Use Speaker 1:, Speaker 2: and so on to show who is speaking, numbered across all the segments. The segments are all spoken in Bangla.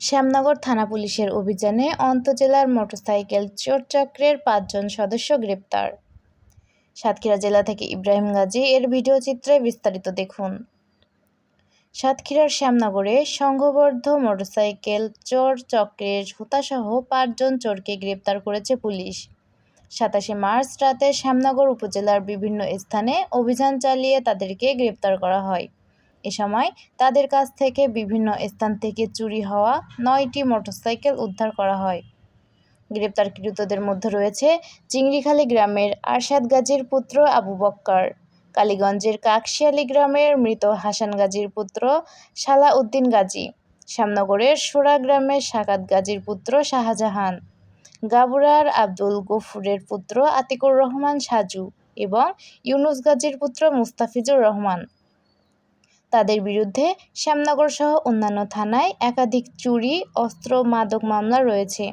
Speaker 1: শ্যামনগর থানা পুলিশের অভিযানে অন্তজেলার মোটরসাইকেল চোর চক্রের পাঁচজন সদস্য গ্রেপ্তার। সাতক্ষীরা জেলা থেকে ইব্রাহিম গাজী এর ভিডিও চিত্রে বিস্তারিত দেখুন। সাতক্ষীরার শ্যামনগরে সংঘবদ্ধ মোটরসাইকেল চোর চক্রের হুতাসহ পাঁচজন চোরকে গ্রেপ্তার করেছে পুলিশ। সাতাশে মার্চ রাতে শ্যামনগর উপজেলার বিভিন্ন স্থানে অভিযান চালিয়ে তাদেরকে গ্রেপ্তার করা হয়। এ সময় তাদের কাছ থেকে বিভিন্ন স্থান থেকে চুরি হওয়া নয়টি মোটরসাইকেল উদ্ধার করা হয়। গ্রেপ্তারকৃতদের মধ্যে রয়েছে চিংড়িখালী গ্রামের আরশাদ গাজীর পুত্র আবু বক্কর, কালীগঞ্জের কাকশিয়ালী গ্রামের মৃত হাসান গাজীর পুত্র সালাউদ্দিন গাজী, শ্যামনগরের সোরা গ্রামের সাকাত গাজীর পুত্র শাহজাহান, গাবুরার আব্দুল গফুরের পুত্র আতিকুর রহমান সাজু এবং ইউনুস গাজীর পুত্র মুস্তাফিজুর রহমান। তাদের বিরুদ্ধে শ্যামনগর সহ অন্যান্য থানায় একাধিক চুরি, অস্ত্র, মাদক মামলা রয়েছে।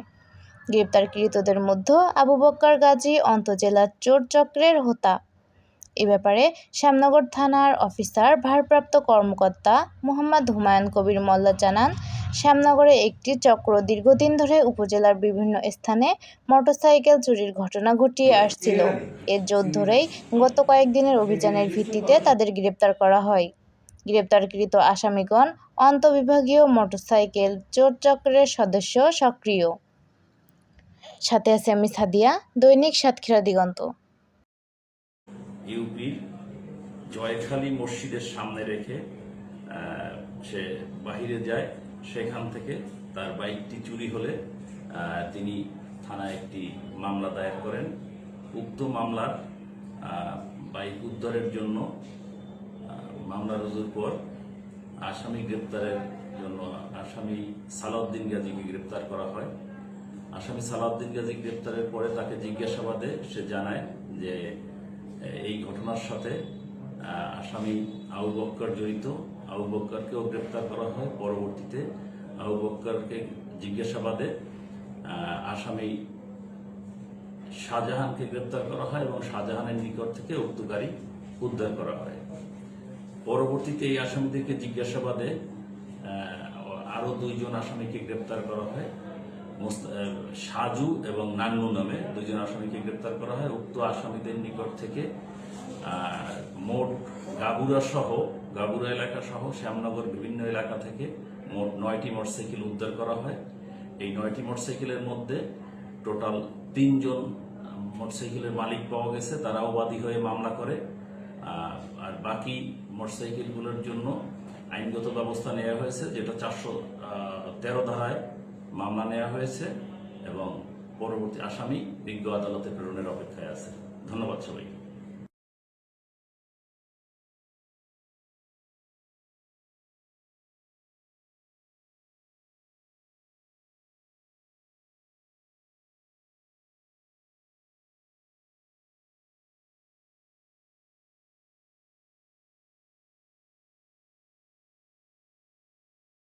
Speaker 1: গ্রেপ্তারকৃতদের মধ্যে আবু বক্কর গাজী অন্তজেলা চোর চক্রের হোতা। এ ব্যাপারে শ্যামনগর থানার অফিসার, ভারপ্রাপ্ত কর্মকর্তা মোহাম্মদ হুমায়ুন কবির মোল্লা জানান, শ্যামনগরে একটি চক্র দীর্ঘদিন ধরে উপজেলার বিভিন্ন স্থানে মোটরসাইকেল চুরির ঘটনা ঘটিয়ে আসছিল। এর জোর ধরেই গত কয়েকদিনের অভিযানের ভিত্তিতে তাদের গ্রেপ্তার করা হয়। গ্রেপ্তারকৃত আসামিগণ অন্তবিভাগীয় মোটরসাইকেল চোর চক্রের সদস্য সক্রিয়। সাথে আছে আমি সাদিয়া দৈনিক সাতক্ষীরা দিগন্ত।
Speaker 2: ইউপির জয়খালী মসজিদের সামনে রেখে সে বাহিরে যায়। সেখান থেকে তার বাইকটি চুরি হলে তিনি থানায় একটি মামলা দায়ের করেন। উক্ত মামলার বাইক উদ্ধারের জন্য মামলা রুজুর পর আসামি গ্রেপ্তারের জন্য আসামি সালাউদ্দিন গাজীকে গ্রেপ্তার করা হয়। আসামি সালাউদ্দিন গাজী গ্রেপ্তারের পরে তাকে জিজ্ঞাসাবাদে সে জানায় যে এই ঘটনার সাথে আসামি আবু বক্কর জড়িত। আবু বক্করকেও গ্রেপ্তার করা হয়। পরবর্তীতে আবু বক্করকে জিজ্ঞাসাবাদে আসামি শাহজাহানকে গ্রেপ্তার করা হয় এবং শাহজাহানের নিকট থেকে উক্ত গাড়ি উদ্ধার করা হয়। পরবর্তীতে এই আসামিদেরকে জিজ্ঞাসাবাদে আহ, আরও দুইজন আসামিকে গ্রেপ্তার করা হয়। সাজু এবং নান্নু নামে দুজন আসামিকে গ্রেপ্তার করা হয়। উক্ত আসামিদের নিকট থেকে মোট গাবুরা সহ গাবুরা এলাকা সহ শ্যামনগর বিভিন্ন এলাকা থেকে মোট নয়টি মোটরসাইকেল উদ্ধার করা হয়। এই নয়টি মোটরসাইকেলের মধ্যে টোটাল তিনজন মোটরসাইকেলের মালিক পাওয়া গেছে। তারাও বাদী হয়ে মামলা করে। আর বাকি মোটরসাইকেলগুলোর জন্য আইনগত ব্যবস্থা নেওয়া হয়েছে, যেটা চারশো তেরো ধারায় মামলা নেওয়া হয়েছে এবং পরবর্তী আসামি বিজ্ঞ আদালতে প্রেরণের অপেক্ষায় আছে। ধন্যবাদ সবাইকে।